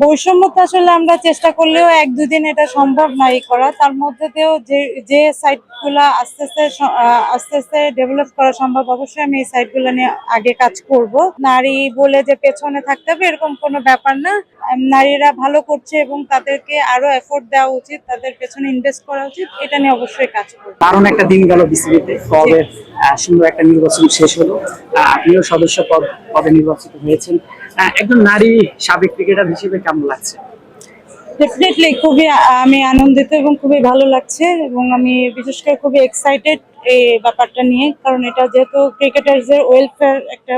বৈষম্য তো আসলে আমরা চেষ্টা করলেও এক দুদিন এটা সম্ভব নাই করা। তার মধ্যে দিয়েও যে যে সাইটগুলো আস্তে আস্তে আস্তে আস্তে ডেভেলপ করা সম্ভব অবশ্যই আমি এই সাইটগুলো নিয়ে আগে কাজ করব। নারী বলে যে পেছনে থাকতে হবে এরকম কোনো ব্যাপার না। নারীরা ভালো করছে এবং তাদেরকে আরও এফোর্ট দেওয়া উচিত তাদের পেছনে ইনভেস্ট করা উচিত এটা নিয়ে অবশ্যই কাজ করব। দারুণ একটা দিন গেল বিসিবিতে। কবে সুন্দর একটা নির্বাচন শেষ হলো। আপনিও সদস্য পদ পদে নির্বাচিত হয়েছেন। একজন নারী সাবেক ক্রিকেটার হিসেবে কেমন লাগছে? ডেফিনেটলি খুবই আমি আনন্দিত এবং খুবই ভালো লাগছে এবং আমি বিশেষ করে খুবই এক্সাইটেড এই ব্যাপারটা নিয়ে, কারণ এটা যেহেতু ক্রিকেটারদের ওয়েলফেয়ার একটা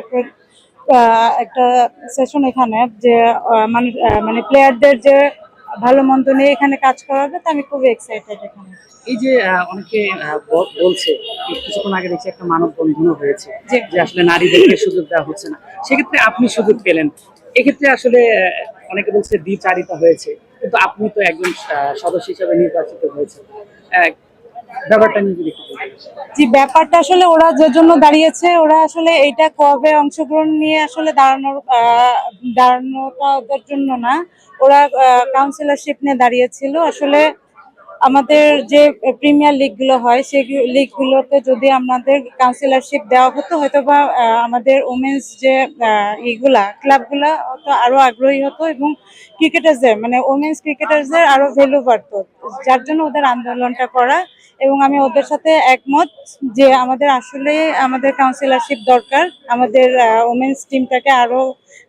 একটা সেশন এখানে যে মানে প্লেয়ারদের যে ভালো মন্দ নিয়ে এখানে কাজ করা হবে তো আমি খুব এক্সাইটেড এখানে। এই যে অনেকে বলছে কিছুক্ষণ আগে দেখছি একটা মানব বন্ধনও হয়েছে। যে আসলে নারীদেরকে সুযোগ দেওয়া হচ্ছে না। সেক্ষেত্রে আপনি সুযোগ পেলেন। এক্ষেত্রে আসলে অনেকে বলছে দ্বিচারিতা হয়েছে কিন্তু আপনি তো একজন সদস্য হিসেবে নির্বাচিত হয়েছেন। ব্যাপারটা নিয়ে যদি যে ব্যাপারটা আসলে ওরা যে জন্য দাঁড়িয়েছে, ওরা আসলে এইটা কবে অংশগ্রহণ নিয়ে আসলে দাঁড়ানোর দাঁড়ানোটা ওদের জন্য না, ওরা কাউন্সিলরশিপ নিয়ে দাঁড়িয়েছিল। আসলে আমাদের যে প্রিমিয়ার লিগগুলো হয় সেই লিগগুলোতে যদি আমাদের কাউন্সিলারশিপ দেওয়া হতো হয়তো বা আমাদের ওমেন্স যে ইগুলা ক্লাবগুলা হয়তো আরও আগ্রহী হতো এবং ক্রিকেটার্সদের মানে ওমেন্স ক্রিকেটার্সদের আরও ভ্যালু বাড়তো। যার জন্য ওদের আন্দোলনটা করা এবং আমি ওদের সাথে একমত যে আমাদের আসলে আমাদের কাউন্সিলারশিপ দরকার, আমাদের ওমেন্স টিমটাকে আরও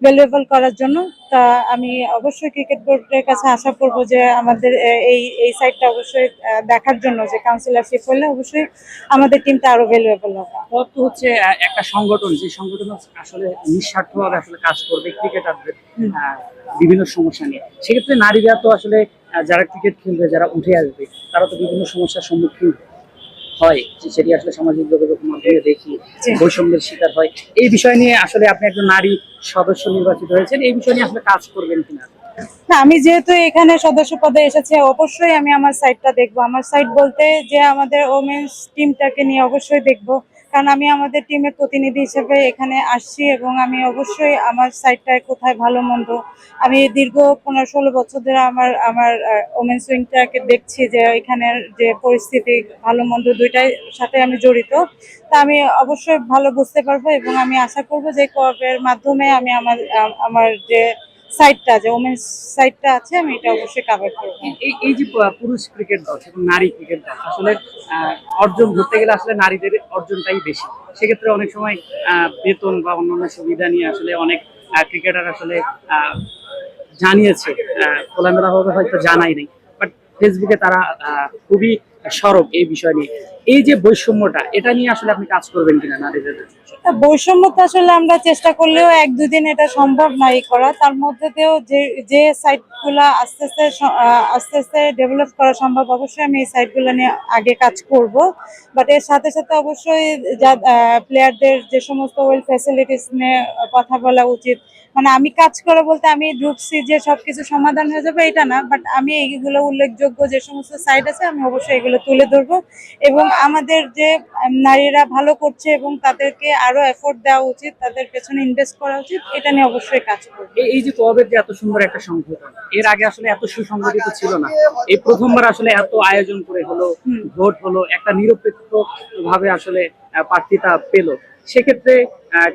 ভ্যালুয়েবল করার জন্য। তা আমি অবশ্যই ক্রিকেট বোর্ডের কাছে আশা করব যে আমাদের এই এই সাইডটা অবশ্যই দেখার জন্য যে কাউন্সিলরশিপ হলে অবশ্যই আমাদের টিমটা আরও ভ্যালুয়েবল হবে। তো হচ্ছে একটা সংগঠন যে সংগঠন আসলে নিঃস্বার্থভাবে আসলে কাজ করবে ক্রিকেটারদের বিভিন্ন সমস্যা নিয়ে। সেক্ষেত্রে নারীরা তো আসলে যারা ক্রিকেট খেলবে যারা উঠে আসবে তারা তো বিভিন্ন সমস্যার সম্মুখীন হয় সেটি আসলে সামাজিক যোগাযোগ মাধ্যমে দেখি বৈষম্যের শিকার হয়। এই বিষয় নিয়ে আসলে আপনি একজন নারী সদস্য নির্বাচিত হয়েছেন এই বিষয় নিয়ে আসলে কাজ করবেন কিনা? না আমি যেহেতু এখানে সদস্য পদে এসেছি অবশ্যই আমি আমার সাইডটা দেখব। আমার সাইট বলতে যে আমাদের ওমেন্স টিমটাকে নিয়ে অবশ্যই দেখব। কারণ আমি আমাদের টিমের প্রতিনিধি হিসেবে এখানে আসছি এবং আমি অবশ্যই আমার সাইডটায় কোথায় ভালো, মন্দ, আমি দীর্ঘ পনেরো, ষোলো বছর ধরে আমার আমার ওমেন্স উইংটাকে দেখছি যে এখানের যে পরিস্থিতি ভালো, মন্দ দুইটাই সাথে আমি জড়িত। তা আমি অবশ্যই ভালো বুঝতে পারব এবং আমি আশা করব যে কোঅপের মাধ্যমে আমি আমার আমার যে সাইডটা যে ওমেন্স সাইডটা আছে, আমি এটা অবশ্যই কাভার করব। এই- এই যে পুরুষ ক্রিকেট দল এবং নারী ক্রিকেট দল, আসলে অর্জন ধরতে গেলে আসলে নারীদের অর্জনটাই বেশি। সেক্ষেত্রে অনেক সময় বেতন বা অন্যান্য সুবিধা নিয়ে আসলে অনেক ক্রিকেটার আসলে জানিয়েছে খোলামেলাভাবে হয়তো জানাই নেই। বাট ফেসবুকে তারা খুবই সরব এই বিষয় নিয়ে। এই যে বৈষম্যটা, এটা নিয়ে আসলে আপনি কাজ করবেন কিনা নারীদের বৈষম্য তো আসলে আমরা চেষ্টা করলেও এক দুদিন এটা সম্ভব নাই করা। তার মধ্যে দিয়েও যে যে সাইটগুলো আস্তে আস্তে আস্তে আস্তে ডেভেলপ করা সম্ভব, অবশ্যই আমি এই সাইটগুলো নিয়ে আগে কাজ করব। বাট এর সাথে সাথে অবশ্যই যা প্লেয়ারদের যে সমস্ত ওয়েল ফ্যাসিলিটিস নিয়ে কথা বলা উচিত মানে আমি কাজ করে বলতে আমি ঢুকছি যে সবকিছু সমাধান হয়ে যাবে এটা না বাট আমি এইগুলো উল্লেখযোগ্য যে সমস্ত সাইট আছে আমি অবশ্যই এগুলো তুলে ধরবো। এবং আমাদের যে নারীরা ভালো করছে এবং তাদেরকে আরও এফোর্ট দেওয়া উচিত তাদের পেছনে ইনভেস্ট করা উচিত এটা নিয়ে অবশ্যই কাজ করব। এই- যে কোয়াবের যে এত সুন্দর একটা সংগঠন এর আগে আসলে এত সুসংগঠিত ছিল না। এই প্রথমবার আসলে এত আয়োজন করে হলো। ভোট হলো একটা নিরপেক্ষ ভাবে আসলে প্রার্থিতা পেল। সেক্ষেত্রে আহ,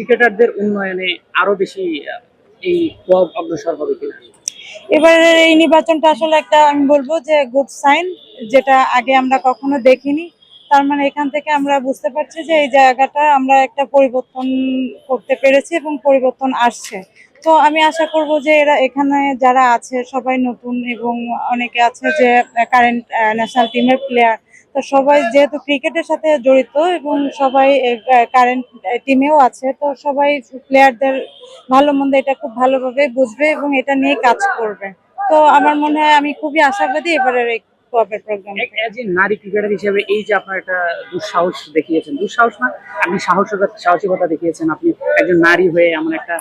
ক্রিকেটারদের উন্নয়নে আরও বেশি এই অগ্রসর হবে কিনা? এবারের এই নির্বাচনটা আসলে একটা, আমি বলব যে গুড সাইন যেটা আগে আমরা কখনো দেখিনি। তার মানে এখান থেকে আমরা বুঝতে পারছি যে এই জায়গাটা আমরা একটা পরিবর্তন করতে পেরেছি এবং পরিবর্তন আসছে। তো আমি আশা করব যে এরা এখানে যারা আছে, সবাই নতুন এবং অনেকে আছে যে কারেন্ট ন্যাশনাল টিমের প্লেয়ার তো সবাই যেহেতু ক্রিকেটের সাথে জড়িত এবং সবাই কারেন্ট টিমেও আছে, তো সবাই প্লেয়ারদের ভালো মন্দ এটা খুব ভালোভাবে বুঝবে এবং এটা নিয়ে কাজ করবে। তো আমার মনে হয় আমি খুবই আশাবাদী এবারের এই নারী ক্রিকেটার হিসেবে এই যে আপনার একটা দুঃসাহস দেখিয়েছেন, দুঃসাহস না, আপনি সাহসিকতা সাহসিকতা দেখিয়েছেন, আপনি একজন নারী হয়ে এমন একটা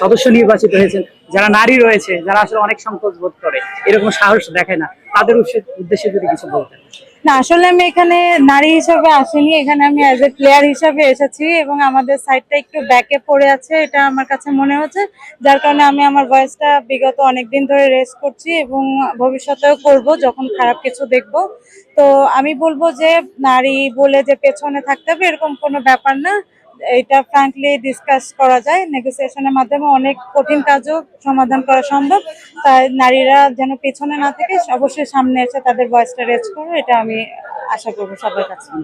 সদস্য নির্বাচিত হয়েছেন, যারা নারী রয়েছে, যারা আসলে অনেক সংকোচ বোধ করে, এরকম সাহস দেখায় না। তাদের উদ্দেশ্যে- যদি কিছু বলতেন। না, আসলে আমি এখানে নারী হিসাবে আসিনি। এখানে আমি অ্যাজ এ প্লেয়ার হিসাবে এসেছি এবং আমাদের সাইডটা একটু ব্যাকে পড়ে আছে, এটা আমার কাছে মনে হচ্ছে। যার কারণে আমি আমার ভয়েসটা বিগত অনেকদিন ধরে রেস্ট করছি এবং ভবিষ্যতেও করব যখন খারাপ কিছু দেখব। তো আমি বলব যে, নারী বলে যে পেছনে থাকতে হবে, এরকম কোনো ব্যাপার না। এটা ফ্রাঙ্কলি ডিসকাস করা যায়। নেগোসিয়েশনের মাধ্যমে অনেক কঠিন কাজও সমাধান করা সম্ভব। তাই নারীরা যেন পেছনে না থেকে অবশ্যই সামনে এসে তাদের ভয়েসটা রেজ করো, এটা আমি আশা করব সবার কাছে।